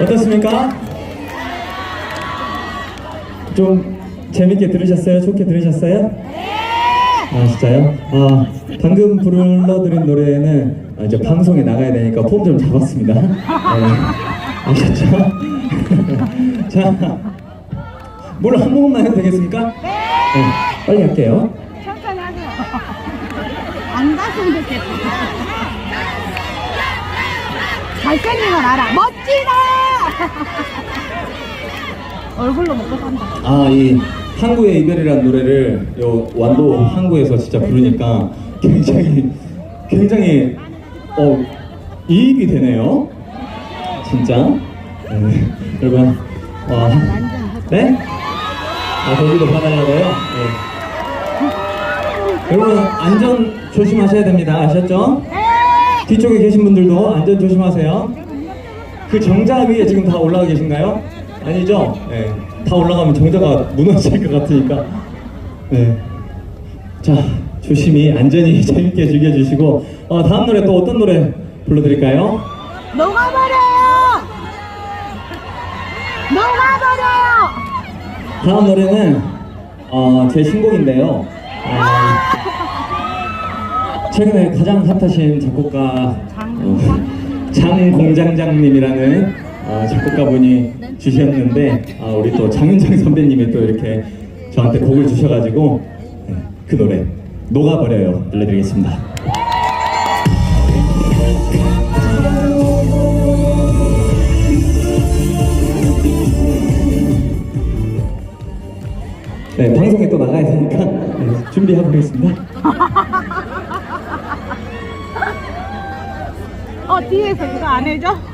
어떻습니까? 좀 재밌게 들으셨어요? 좋게 들으셨어요? 아 진짜요? 아 방금 불러드린 노래는 아, 이제 방송에 나가야 되니까 폼 좀 잡았습니다. 네. 아셨죠? 자, 물 한 모금만 해도 되겠습니까? 네. 빨리 할게요. 천천히 하세요. 안 갔으면 좋겠다. 잘생긴 건 알아. 멋지다! 얼굴로 먹고 산다. 아, 이 항구의 이별이라는 노래를 요 완도 항구에서 진짜 부르니까 굉장히 굉장히 어 이입이 되네요. 진짜. 네. 여러분, 와, 네? 아 거기도 봐달라고요? 네. 여러분 안전 조심하셔야 됩니다. 아셨죠? 뒤쪽에 계신 분들도 안전 조심하세요. 그 정자 위에 지금 다 올라가 계신가요? 아니죠? 네. 다 올라가면 정자가 무너질 것 같으니까. 네. 자, 조심히 안전히 재밌게 즐겨주시고 어, 다음 노래 또 어떤 노래 불러드릴까요? 녹아버려요! 녹아버려요! 다음 노래는 어, 제 신곡인데요. 어, 최근에 가장 핫하신 작곡가 어, 장공장장님이라는 어, 작곡가분이 주셨는데 어, 우리 또 장윤정 선배님이 또 이렇게 저한테 곡을 주셔가지고 네, 그 노래 녹아버려요 들려드리겠습니다. 네, 방송에 또 나가야 되니까 네, 준비하고 있습니다. 어, 뒤에서 그거 안 해줘?